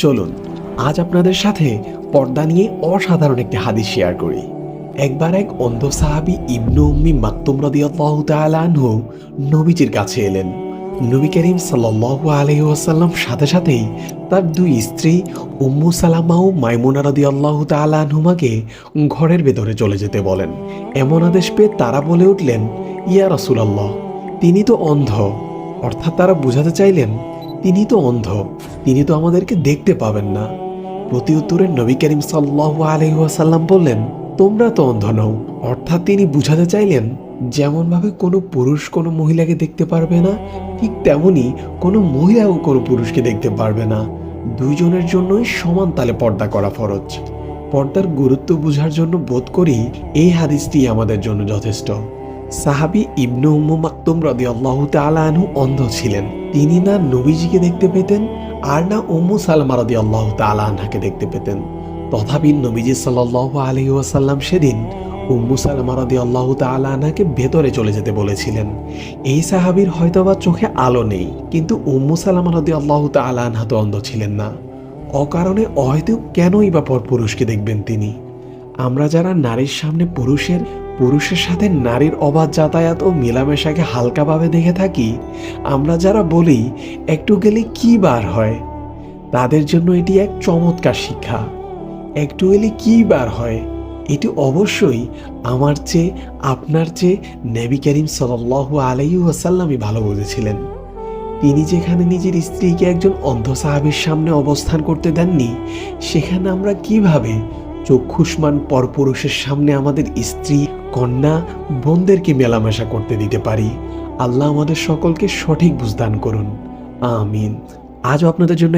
চলুন, আজ আপনাদের সাথে পর্দা নিয়ে অসাধারণ একটি হাদিস শেয়ার করি। একবার এক অন্ধ সাহাবি ইবনু উম্মি মাকতুম রাদিয়াল্লাহু তাআলা আনহু নবীজির কাছে এলেন। নবী করিম সাল্লাল্লাহু আলাইহি ওয়াসাল্লাম সাথে সাথেই তার দুই স্ত্রী উম্মু সালামা ও মাইমুনা রাদিয়াল্লাহু তাআলা আনহুমাকে ঘরের ভেতরে চলে যেতে বলেন। এমন আদেশ পেয়ে তারা বলে উঠলেন, ইয়া রাসূলুল্লাহ, তিনি তো অন্ধ। অর্থাৎ তারা বুঝাতে চাইলেন তিনি তো অন্ধ, তিনি তো আমাদেরকে দেখতে পাবেন না। প্রতি উত্তরে নবী করিম সাল্লাহ আলহিহাসাল্লাম বললেন, তোমরা তো অন্ধ নও, অর্থাৎ তিনি বুঝাতে চাইলেন, যেমনভাবে কোনো পুরুষ কোনো মহিলাকে দেখতে পারবে না, ঠিক তেমনি কোনো মহিলাও কোনো পুরুষকে দেখতে পারবে না। দুইজনের জন্যই সমান তালে পর্দা করা ফরজ। পর্দার গুরুত্ব বোঝার জন্য বোধ করি এই হাদিসটি আমাদের জন্য যথেষ্ট। সাহাবি ইবনু উম্মু মাকতুম রাদিয়াল্লাহু তাআলা আনহু অন্ধ ছিলেন। তিনি না নবীজিকে দেখতে পেতেন আর না উম্মু সালমা রাদিয়াল্লাহু তাআলা আনহাকে দেখতে পেতেন। তথাপি নবীজি সাল্লাল্লাহু আলাইহি ওয়াসাল্লাম সেদিন উম্মু সালমা রাদিয়াল্লাহু তাআলা আনহাকে ভেতরে চলে যেতে বলেছিলেন। এই সাহাবীর হয়তোবা চোখে আলো নেই, কিন্তু উম্মু সালামা রাদিয়াল্লাহু তাআলা আনহা তো অন্ধ ছিলেন না। অকারণে হয়তো কেনই বা পর পুরুষকে দেখবেন তিনি? আমরা যারা নারীর সামনে পুরুষের পুরুষের সাথে নারীর অবাধ যাতায়াত ও মেলামেশাকে হালকাভাবে দেখে থাকি, আমরা যারা বলি, একটু গেলে কি বার হয়? তাদের জন্য এটি এক চমৎকার শিক্ষা। একটু গেলে কি বার হয়? এটি অবশ্যই আমার চেয়ে, আপনার চেয়ে নেবি করিম সাল্লাল্লাহু আলাইহি ওয়াসাল্লামই ভালো বুঝেছিলেন। তিনি যেখানে নিজের স্ত্রীকে একজন অন্ধ সাহাবীর সামনে অবস্থান করতে দেননি, সেখানে আমরা কীভাবে চক্ষুষ্মান পরপুরুষের সামনে আমাদের স্ত্রী, কন্যা, বোনদেরকে মেলামেশা করতে দিতে পারি। আল্লাহ আমাদের সকলকে সঠিক বুঝদান করুন। আমিন। আজও আপনাদের জন্য